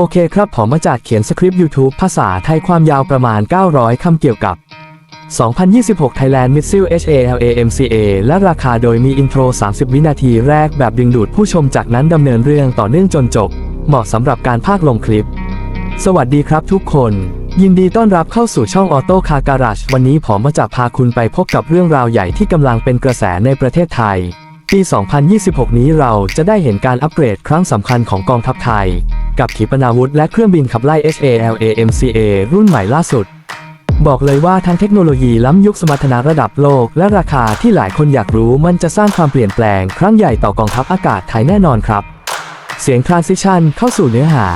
โอเคครับผมมาจากเขียนสคริปต์ YouTube ภาษาไทยความยาวประมาณ 900 คำเกี่ยวกับ 2026 Thailand Missile HALAMCA และราคาโดยมีอินโทร 30 วินาทีแรกแบบดึงดูดผู้ชมจากนั้นดำเนินเรื่องต่อเนื่องจนจบ เหมาะสำหรับการพากย์ลงคลิป สวัสดีครับทุกคน ยินดีต้อนรับเข้าสู่ช่องออโต้คาการ g e วันนี้ผมมาจะพาคุณไปพบกับเรื่องราวใหญ่ที่กำลังเป็นกระแสในประเทศไทย ปี 2026 นี้เราจะได้เห็นการอัปเกรดครั้งสำคัญของกองทัพไทย กับขีปนาวุธและเครื่องบินขับไล่ HALAMCA รุ่นใหม่ล่าสุด บอกเลยว่าทั้งเทคโนโลยีล้ำยุคสมรรถนะระดับโลก และราคาที่หลายคนอยากรู้มันจะสร้างความเปลี่ยนแปลง ครั้งใหญ่ต่อกองทัพอากาศไทยแน่นอนครับ เสียง Transition เข้าสู่เนื้อหา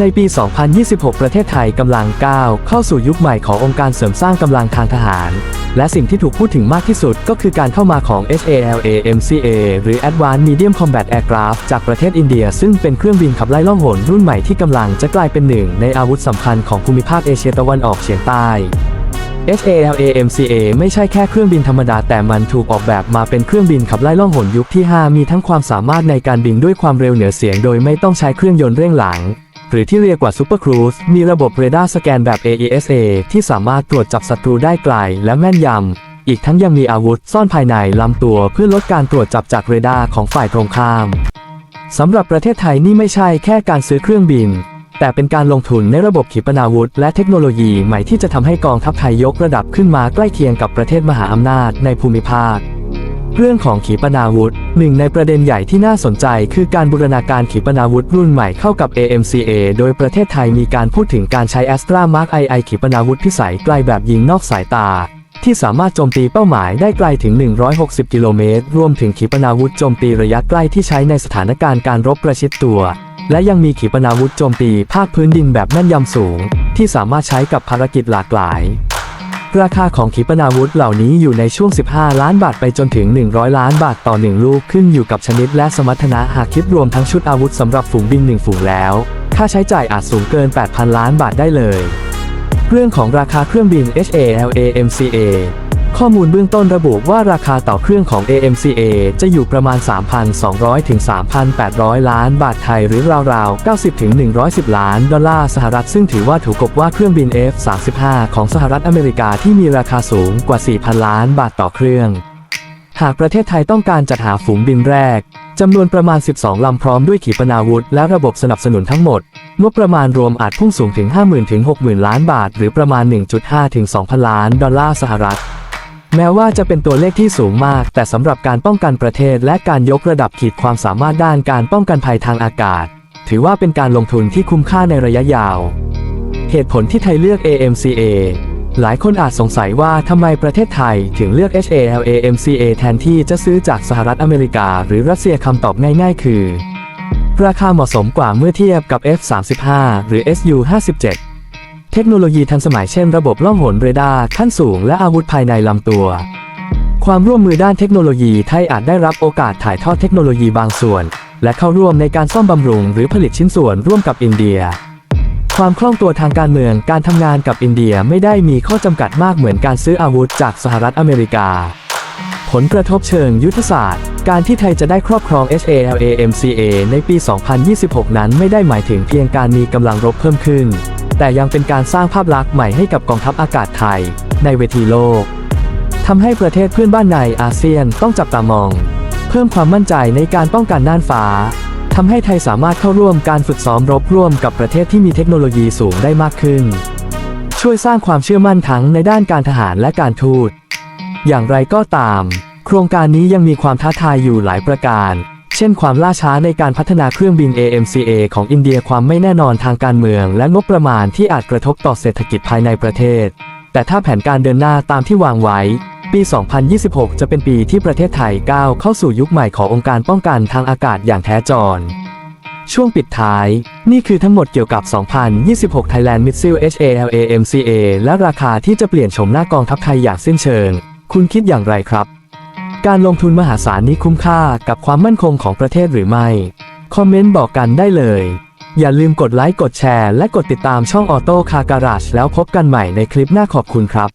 ในปี 2026 ประเทศไทยกำลังก้าวเข้าสู่ยุคใหม่ขององค์การเสริมสร้างกำลังทางทหาร และสิ่งที่ถูกพูดถึงมากที่สุดก็คือการเข้ามาของ HALAMCA หรือ Advanced Medium Combat Aircraft จากประเทศอินเดีย ซึ่งเป็นเครื่องบินขับไล่ล่องหนรุ่นใหม่ที่กำลังจะกลายเป็นหนึ่งในอาวุธสำคัญของภูมิภาคเอเชียตะวันออกเฉียงใต้ HALAMCA ไม่ใช่แค่เครื่องบินธรรมดาแต่มันถูกออกแบบมาเป็นเครื่องบินขับไล่ล่องหนยุคที่ 5 มีทั้งความสามารถในการบินด้วยความเร็วเหนือเสียงโดยไม่ต้องใช้เครื่องยนต์เร่งหลัง หรือที่เรียกว่า Super Cruise มีระบบเรดาร์สแกนแบบ AESA ที่สามารถตรวจจับศัตรูได้ไกลและแม่นยำ อีกทั้งยังมีอาวุธซ่อนภายในลำตัวเพื่อลดการตรวจจับจากเรดาร์ของฝ่ายตรงข้ามสำหรับประเทศไทยนี่ไม่ใช่แค่การซื้อเครื่องบิน แต่เป็นการลงทุนในระบบขีปนาวุธ และเทคโนโลยีใหม่ที่จะทำให้กองทัพไทยยกระดับขึ้นมาใกล้เคียงกับประเทศมหาอำนาจในภูมิภาค เรื่องของขีปนาวุธหนึ่งในประเด็นใหญ่ที่น่าสนใจคือการบูรณาการขีปนาวุธรุ่นใหม่เข้ากับ AMCA โดยประเทศไทยมีการพูดถึงการใช้ Astra Mark II ขีปนาวุธพิสัยไกลแบบยิงนอกสายตา ที่สามารถโจมตีเป้าหมายได้ไกลถึง 160 กิโลเมตร รวมถึงขีปนาวุธโจมตีระยะใกล้ที่ใช้ในสถานการณ์การรบประชิดตัว และยังมีขีปนาวุธโจมตีภาคพื้นดินแบบแม่นยำสูง ที่สามารถใช้กับภารกิจหลากหลาย ราคาของขีปนาวุธเหล่านี้อยู่ในช่วง 15 ล้านบาทไปจนถึง 100 ล้านบาทต่อ 1 ลูกขึ้นอยู่กับชนิดและสมรรถนะหากคิดรวมทั้งชุดอาวุธสำหรับฝูงบิน 1 ฝูงแล้ว ค่าใช้จ่ายอาจสูงเกิน 8,000 ล้านบาทได้เลย เรื่องของราคาเครื่องบิน HALAMCA ข้อมูลเบื้องต้นระบุว่าราคาต่อเครื่องของ AMCA จะอยู่ประมาณ 3,200 ถึง 3,800 ล้านบาทไทยหรือราวๆ 90 ถึง 110 ล้านดอลลาร์สหรัฐซึ่งถือว่าถูกกบว่าเครื่องบิน F-35 ของสหรัฐอเมริกาที่มีราคาสูงกว่า 4,000 ล้านบาทต่อเครื่อง หากประเทศไทยต้องการจัดหาฝูงบินแรกจำนวนประมาณ 12 ลำพร้อมด้วยขีปนาวุธและระบบสนับสนุนทั้งหมด งบประมาณรวมอาจพุ่งสูงถึง 50,000 ถึง 60,000 ล้านบาท หรือประมาณ 1.5 ถึง 2,000 ล้านดอลลาร์สหรัฐ แม้ว่าจะเป็นตัวเลขที่สูงมาก แต่สำหรับการป้องกันประเทศและการยกระดับขีดความสามารถด้านการป้องกันภัยทางอากาศ ถือว่าเป็นการลงทุนที่คุ้มค่าในระยะยาว เหตุผลที่ไทยเลือก AMCA หลายคนอาจสงสัยว่าทำไมประเทศไทยถึงเลือก HALAMCA แทนที่จะซื้อจากสหรัฐอเมริกา หรือรัสเซียคำตอบง่ายๆ คือ ราคาเหมาะสมกว่าเมื่อเทียบกับ F35 หรือ SU57 เทคโนโลยีทันสมัยเช่นระบบล่องหนเรดาร์ขั้นสูงและอาวุธภายในลำตัว ความร่วมมือด้านเทคโนโลยีไทยอาจได้รับโอกาสถ่ายทอดเทคโนโลยีบางส่วน และเข้าร่วมในการซ่อมบำรุงหรือผลิตชิ้นส่วนร่วมกับอินเดีย ความคล่องตัวทางการเมืองการทำงานกับอินเดียไม่ได้มีข้อจำกัดมากเหมือนการซื้ออาวุธจากสหรัฐอเมริกา ผลกระทบเชิงยุทธศาสตร์ การที่ไทยจะได้ครอบครอง HALAMCA ในปี 2026 นั้นไม่ได้หมายถึงเพียงการมีกำลังรบเพิ่มขึ้น แต่ยังเป็นการสร้างภาพลักษณ์ใหม่ให้กับกองทัพอากาศไทย ในเวทีโลกทำให้ประเทศเพื่อนบ้านในอาเซียนต้องจับตามอง เพิ่มความมั่นใจในการป้องกันน่านฟ้าทำให้ไทยสามารถเข้าร่วมการฝึกซ้อมรบร่วมกับประเทศที่มีเทคโนโลยีสูงได้มากขึ้น ช่วยสร้างความเชื่อมั่นทั้งในด้านการทหารและการทูต อย่างไรก็ตาม โครงการนี้ยังมีความท้าทายอยู่หลายประการ ช่นความล่าช้าในการพัฒนาเครื่องบิน AMCA ของอินเดียความไม่แน่นอนทางการเมือง และงบประมาณที่อาจกระทบต่อเศรษฐกิจภายในประเทศ แต่ถ้าแผนการเดินหน้าตามที่วางไว้ ปี 2026 จะเป็นปีที่ประเทศไทยก้าวเข้าสู่ยุคใหม่ขององค์การป้องกันทางอากาศอย่างแท้จรช่วงปิดท้าย นี่คือทั้งหมดเกี่ยวกับ 2026 Thailand Missile HALAMCA และราคาที่จะเปลี่ยนโฉมหน้ากองทัพไทยอย่างสิ้นเชิง คุณคิดอย่างไรครับ การลงทุนมหาศาลนี้คุ้มค่ากับความมั่นคงของประเทศหรือไม่ คอมเมนต์บอกกันได้เลย อย่าลืมกดไลค์ กดแชร์ และกดติดตามช่องออโต้คาการาชแล้วพบกันใหม่ในคลิปหน้าขอบคุณครับ